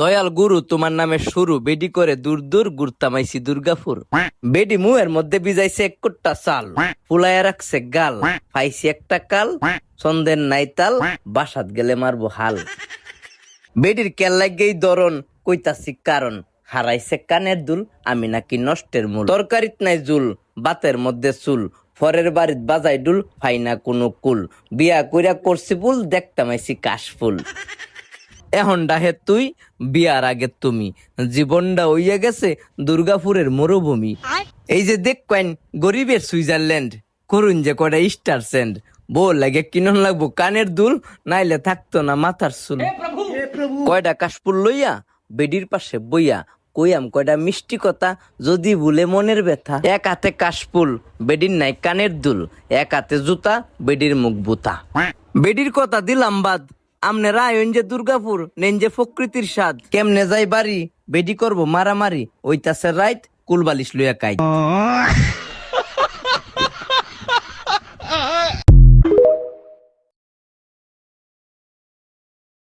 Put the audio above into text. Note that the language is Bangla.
দয়াল গুরু, তোমার নামে শুরু, বেডি করে দূর দূর গুরতামাইছি দুর্গাপুর। বেডি মুয়ের মধ্যে বিজাইছে এক কোট্টা চাল, ফুলাইয়া রাখছে গাল পাইছি একটা কাল সন্দের নাইতাল, বাসাত গেলে মারবো হাল। বেডির কেল্লাগেই দরন কইতাছি কারণ, হারাইছে কানের দুল, আমি নাকি নষ্টের মূল। তরকারিত নাই জুল, বাতের মধ্যে চুল ফরের বাড়িত বাজাই ডুল ফাইনা কোনো কুল। বিয়া কইরা করছি ফুল দেখতামাইছি কাশফুল এখন ডাহে তুই বিয়ার আগে তুমি। জীবনটা হইয়া গেছে দুর্গাপুরের মরুভূমি। এই যে দেখ কয়েন গরিবের সুইজারল্যান্ড করুন যে কটা স্টার সেন্ড বউ লাগে কিনন লাগবো কানের দুল নাইলে থাকতো না মাথার চুল। কয়টা কাশফুল লইয়া বেডির পাশে বইয়া কইয়াম কয়টা মিষ্টি কথা যদি ভুলে মনের ব্যথা। এক হাতে কাশফুল বেডির নাই কানের দুল এক হাতে জুতা বেডির মুখ বুতা। বেডির কথা দিলাম বাদ আমনে রায়ন যে দুর্গাপুর, নেন যে প্রকৃতির স্বাদ। কেমনে যাই বাড়ি, বেডি করব মারামারি, ওইতাছে রাইট কুলবালিশ লইয়া কাই